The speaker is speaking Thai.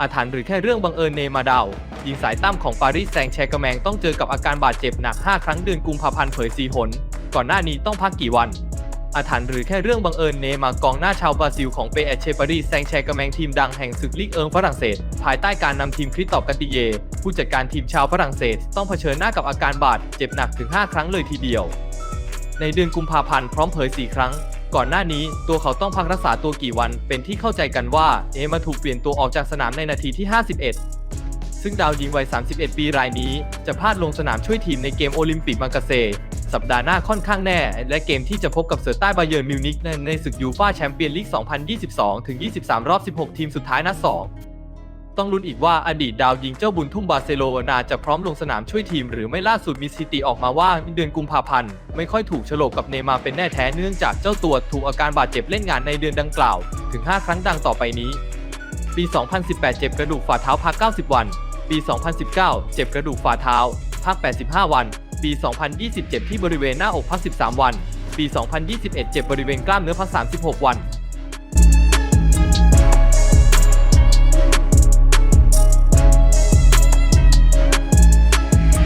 อาถรรพ์หรือแค่เรื่องบังเอิญเนมาดาวยิงสายตั้มของปารีสแซงแชกแมงต้องเจอกับอาการบาดเจ็บหนัก 5 ครั้งเดือนกุมภาพันธ์เผยสีหน ก่อนหน้านี้ต้องพักกี่วัน อาถรรพ์หรือแค่เรื่องบังเอิญเนมากองหน้าชาวบราซิลของเปเอเชปารีสแซงแชกแมงทีมดังแห่งศึกลีกเอิงฝรั่งเศส ภายใต้การนำทีมคริสตอฟกันติเย ผู้จัดการทีมชาวฝรั่งเศส ต้องเผชิญหน้ากับอาการบาดเจ็บหนักถึง 5 ครั้งเลยทีเดียว ในเดือนกุมภาพันธ์พร้อมเผย4ครั้ง ก่อนหน้านี้ตัวเขาต้องพักรักษาตัวกี่วัน เป็นที่เข้าใจกันว่าเอมาถูกเปลี่ยนตัวออกจากสนามในนาทีที่ 51 ซึ่งดาวยิงวัย 31 ปีรายนี้ จะพลาดลงสนามช่วยทีมในเกมโอลิมปิกมังกาเซ สัปดาห์หน้าค่อนข้างแน่ และเกมที่จะพบกับเสือใต้บาเยิร์นมิวนิกในศึกยูฟ่าแชมเปี้ยนลีก 2022ถึง23 รอบ 16 ทีมสุดท้ายนัด 2 ต้องลุ้นอีกว่าอดีตดาวยิงเจ้าบุญทุ่มบาร์เซโลนาจะพร้อมลงสนามช่วยทีมหรือไม่ล่าสุดมีสถิติออกมาว่าเดือนกุมภาพันธ์ไม่ค่อยถูกฉลกกับเนมาเป็นแน่แท้เนื่องจากเจ้าตัวถูกอาการบาดเจ็บเล่นงานในเดือนดังกล่าว ถึง 5 ครั้งดังต่อไปนี้ ปี 2018 เจ็บกระดูกฝ่าเท้าพัก 90 วัน ปี 2019 เจ็บกระดูกฝ่าเท้าพัก 85 วัน ปี 2020เจ็บที่บริเวณหน้าอกพัก 13 วัน ปี 2021 เจ็บบริเวณกล้ามเนื้อพัก 36 วัน